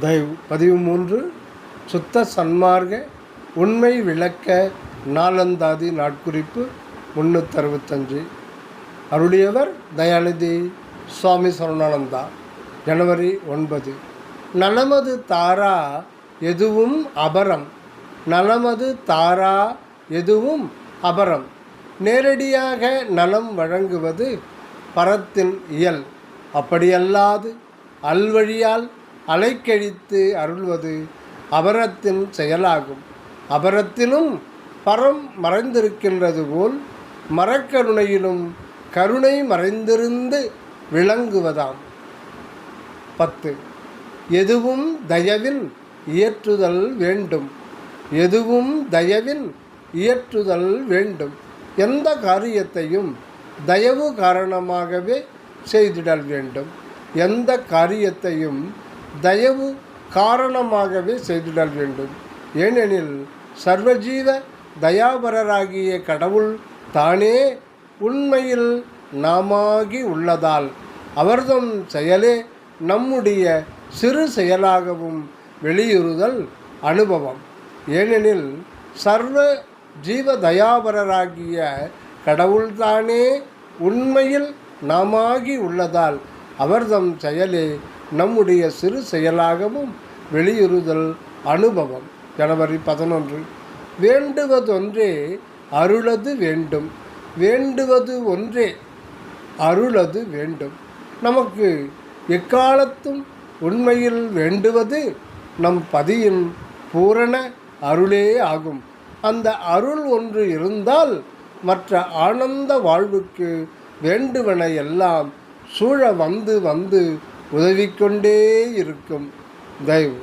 தயவு. பதிவு மூன்று. சுத்த சன்மார்க்க உண்மை விளக்க நாலந்தாதி நாட்குறிப்பு முன்னூற்றி அறுபத்தஞ்சு. அருளியவர் தயாநிதி சுவாமி சரணானந்தா. ஜனவரி ஒன்பது. நலமது தாரா எதுவும் அபரம். நலமது தாரா எதுவும் அபரம். நேரடியாக நலம் வழங்குவது பரத்தின் இயல். அப்படியல்லாது அல்வழியால் அலைக்கழித்து அருள்வது அபரத்தின் செயலாகும். அபரத்திலும் பரம் மறைந்திருக்கின்றது போல் மரக்கருணையிலும் கருணை மறைந்திருந்து விளங்குவதாம். பத்து. எதுவும் தயவின் இயற்றுதல் வேண்டும். எதுவும் தயவின் இயற்றுதல் வேண்டும். எந்த காரியத்தையும் தயவு காரணமாகவே செய்திடல் வேண்டும். எந்த காரியத்தையும் தயவு காரணமாகவே செய்திடல் வேண்டும். ஏனெனில் சர்வஜீவ தயாபரராகிய கடவுள் தானே உண்மையில் நாமாகி உள்ளதால் அவர்தம் செயலே நம்முடைய சிறு செயலாகவும் வெளியுறுதல் அனுபவம். ஏனெனில் சர்வ ஜீவ தயாபரராகிய கடவுள்தானே உண்மையில் நாமாகி உள்ளதால் அவர்தம் செயலே நம்முடைய சிறு செயலாகவும் வெளியுறுதல் அனுபவம். ஜனவரி பதினொன்று. வேண்டுவதொன்றே அருளது வேண்டும். வேண்டுவது ஒன்றே அருளது வேண்டும். நமக்கு எக்காலத்தும் உண்மையில் வேண்டுவது நம் பதியின் பூரண அருளே ஆகும். அந்த அருள் ஒன்று இருந்தால் மற்ற ஆனந்த வாழ்வுக்கு வேண்டுவன எல்லாம் சூழ வந்து வந்து உதவிக்கொண்டே இருக்கும். தயவு.